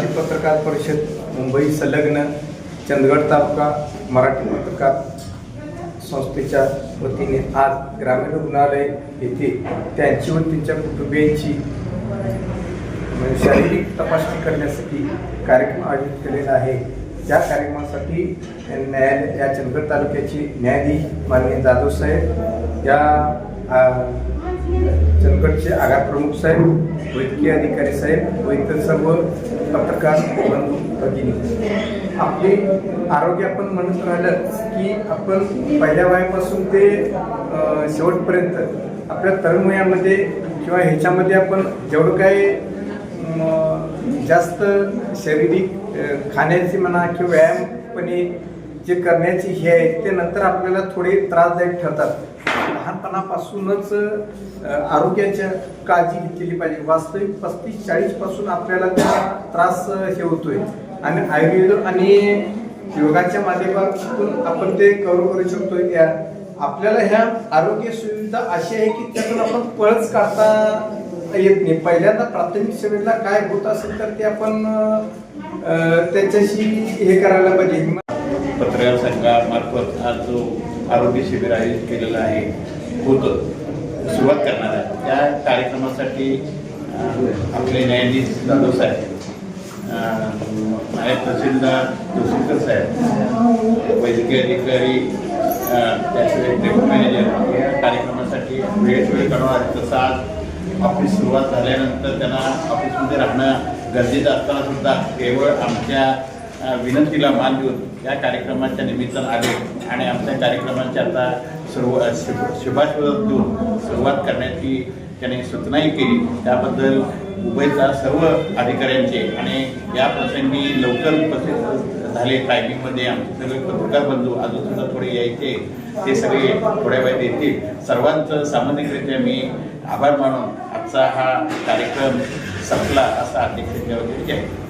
मराठी पत्रकार परिषद मुंबई संलग्न चंदगड तालुका मराठी पत्रकार संस्थेच्या वतीने आज ग्रामीण रुग्णालय येथे त्यांची व त्यांच्या कुटुंबियांची म्हणजे शारीरिक तपासणी करण्यासाठी कार्यक्रम आयोजित केलेला आहे. त्या कार्यक्रमासाठी न्यायालय या चंदगड तालुक्याचे न्यायाधीश माननीय जाधव साहेब या आ, चंदगडचे प्रमुख साहेब वैद्यकीय अधिकारी साहेब व इतर सर्व पत्रकार बंधू भगिनी. आपले आरोग्य आपण म्हणत राहिलं की आपण पहिल्या वयापासून ते शेवटपर्यंत आपल्या तरुण वयामध्ये किंवा ह्याच्यामध्ये आपण जेवढं काही जास्त शारीरिक खाण्याची म्हणा किंवा व्यायामपणे जे करण्याची हे आहे ते नंतर आपल्याला थोडे त्रासदायक ठरतात. लहानपणापासूनच आरोग्याच्या काळजी घेतलेली पाहिजे. वास्तविक पस्तीस चाळीसपासून आपल्याला त्या त्रास हे होतोय. आणि आयुर्वेद आणि योगाच्या माध्यमातून आपण ते कव्हर करू शकतो या आपल्याला ह्या आरोग्य सुविधा अशी आहे की त्यातून आपण पळच काढता येत नाही. पहिल्यांदा प्राथमिक सेवेला काय होत असेल तर ते आपण त्याच्याशी हे करायला पाहिजे. पत्रकार संघामार्फत आज जो आरोग्य शिबिर आयोजित केलेलं आहे होतं. सुरुवात करणार आहे. त्या कार्यक्रमासाठी आपले न्यायाधीश जाधव साहेब नायब तहसीलदार जोशीकर साहेब वैद्यकीय अधिकारी अं, त्याशिवाय डेप्युटी मॅनेजर या कार्यक्रमासाठी वेळेत वेळ काढणार तसं आज ऑफिस सुरुवात झाल्यानंतर त्यांना ऑफिसमध्ये राहणं गरजेचं असताना सुद्धा केवळ आमच्या विनंतीला मान देऊन या कार्यक्रमाच्या निमित्तानं आले आणि आमच्या कार्यक्रमाची आता सुरुवात शुभ शुभाशोध देऊन सुरुवात करण्याची त्याने सूचनाही केली. त्याबद्दल मुंबईचा सर्व अधिकाऱ्यांचे आणि या प्रसंगी लवकर उपस्थित झाले टायमिंगमध्ये आमचे सगळे पत्रकार बंधू अजून सुद्धा थोडे यायचे ते सगळे थोड्या वेळात येतील. सर्वांचं सामान्यरित्या मी आभार मानून आजचा हा कार्यक्रम संपला असा अध्यक्षांच्या वगैरे आहे